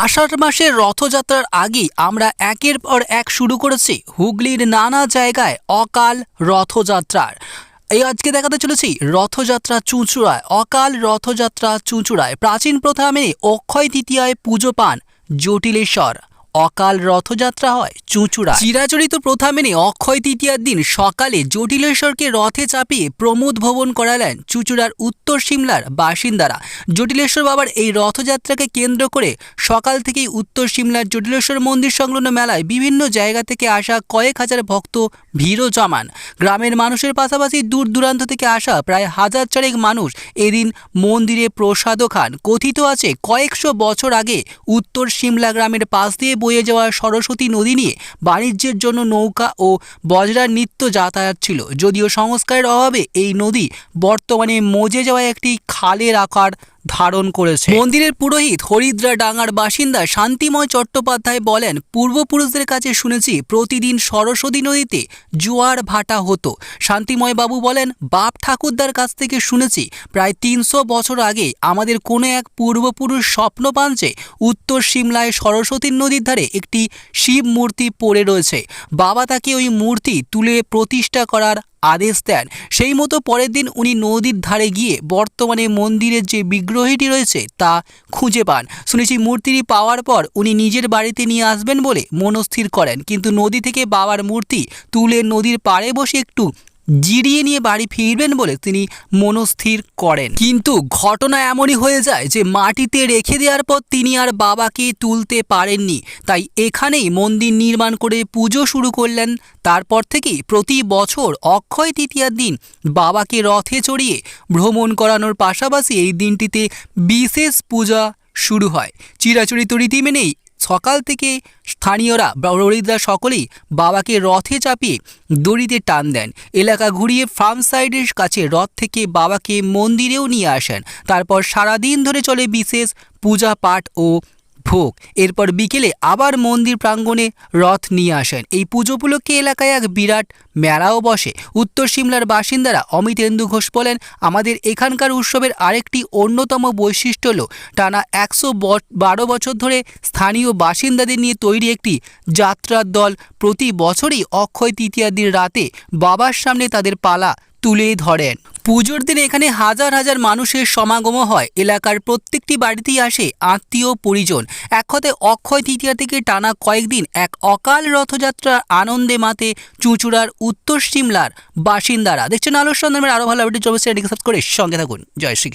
আষাঢ় মাসের রথযাত্রার আগেই আমরা একের পর এক শুরু করেছি হুগলির নানা জায়গায় অকাল রথযাত্রার। এই আজকে দেখাতে চলেছি রথযাত্রা চুঁচুড়ায়, অকাল রথযাত্রা চুঁচুড়ায়। প্রাচীন প্রথা মেনে অক্ষয় তৃতীয়ায় পুজো পান জটিলেশ্বর। অকাল রথযাত্রা হয় চুঁচুড়া চিরাচরিত প্রথা মেনে অক্ষয় তৃতীয়ার দিন সকালে জটিলেশ্বরকে রথে চাপিয়ে প্রমোদ ভবন করালেন চুঁচুড়ার উত্তর সিমলার বাসিন্দারা। জটিলেশ্বর বাবার এই রথযাত্রাকে কেন্দ্র করে সকাল থেকেই উত্তর সিমলার জটিলেশ্বর মন্দির সংলগ্ন মেলায় বিভিন্ন জায়গা থেকে আসা কয়েক হাজার ভক্ত ভিড়ও জমান। গ্রামের মানুষের পাশাপাশি দূর দূরান্ত থেকে আসা প্রায় হাজার চারেক মানুষ এদিন মন্দিরে প্রসাদও খান। কথিত আছে কয়েকশো বছর আগে উত্তর সিমলা গ্রামের পাশ দিয়ে বয়ে যাওয়া সরস্বতী নদী নিয়ে বাণিজ্যের জন্য নৌকা ও বজরার নিত্য যাতায়াত ছিল। যদিও সংস্কারের অভাবে এই নদী বর্তমানে মজে যাওয়া একটি খালের আকার ধারণ করেছে। মন্দিরের পুরোহিত হরিদ্রা ডাঙ্গার বাসিন্দা শান্তিময় চট্টোপাধ্যায় বলেন, পূর্বপুরুষদের কাছে শুনেছি প্রতিদিন সরস্বতী নদীতে জোয়ার ভাটা হতো। শান্তিময় বাবু বলেন, বাপ ঠাকুরদার কাছ থেকে শুনেছি, প্রায় তিনশো বছর আগে আমাদের কোনো এক পূর্বপুরুষ স্বপ্ন পান যে উত্তর সিমলায় সরস্বতী নদীর ধারে একটি শিব মূর্তি পড়ে রয়েছে। বাবা তাকে ওই মূর্তি তুলে প্রতিষ্ঠা করার আদেশ দেন। সেই মতো পরের দিন উনি নদীর ধারে গিয়ে বর্তমানে মন্দিরের যে বিগ্রহটি রয়েছে তা খুঁজে পান। শুনেছি মূর্তিটি পাওয়ার পর উনি নিজের বাড়িতে নিয়ে আসবেন বলে মনস্থির করেন। কিন্তু নদী থেকে বাবার মূর্তি তুলে নদীর পাড়ে বসে একটু জিরিয়ে নিয়ে বাড়ি ফিরবেন বলে তিনি মনস্থির করেন। কিন্তু ঘটনা এমনই হয়ে যায় যে মাটিতে রেখে দেওয়ার পর তিনি আর বাবাকে তুলতে পারেননি। তাই এখানেই মন্দির নির্মাণ করে পুজো শুরু করলেন। তারপর থেকেই প্রতি বছর অক্ষয় তৃতীয়ার দিন বাবাকে রথে চড়িয়ে ভ্রমণ করানোর পাশাপাশি এই দিনটিতে বিশেষ পূজা শুরু হয়। চিরাচরিত রীতি মেনেই সকাল থেকে স্থানীয়রা ররিদরা সকলেই বাবাকে রথে চাপিয়ে দড়িতে টান দেন। এলাকা ঘুরিয়ে ফার্ম সাইডের কাছে রথ থেকে বাবাকে মন্দিরেও নিয়ে আসেন। তারপর সারাদিন ধরে চলে বিশেষ পূজা পাঠ ও ভোগ। এরপর বিকেলে আবার মন্দির প্রাঙ্গণে রথ নিয়ে আসেন। এই পুজো উপলক্ষে এলাকায় এক বিরাট মেলাও বসে। উত্তর সিমলার বাসিন্দারা অমিতেন্দু ঘোষ বলেন, আমাদের এখানকার উৎসবের আরেকটি অন্যতম বৈশিষ্ট্য হল, টানা একশো বারো বছর ধরে স্থানীয় বাসিন্দাদের নিয়ে তৈরি একটি যাত্রার দল। প্রতি বছরই অক্ষয় তৃতীয়ার দিন রাতে বাবার সামনে তাদের পালা তুলে ধরেন। পুজোর দিনে এখানে হাজার হাজার মানুষের সমাগমও হয়। এলাকার প্রত্যেকটি বাড়িতেই আসে আত্মীয়, পরিজন। এক ক্ষতে অক্ষয় তৃতীয়া থেকে টানা কয়েকদিন এক অকাল রথযাত্রার আনন্দে মাতে চুঁচুড়ার উত্তর সিমলার বাসিন্দারা। দেখছেন আলোর সন্ধানের আরও ভালো আপডেট চব্বিশ করে সঙ্গে থাকুন। জয় শ্রী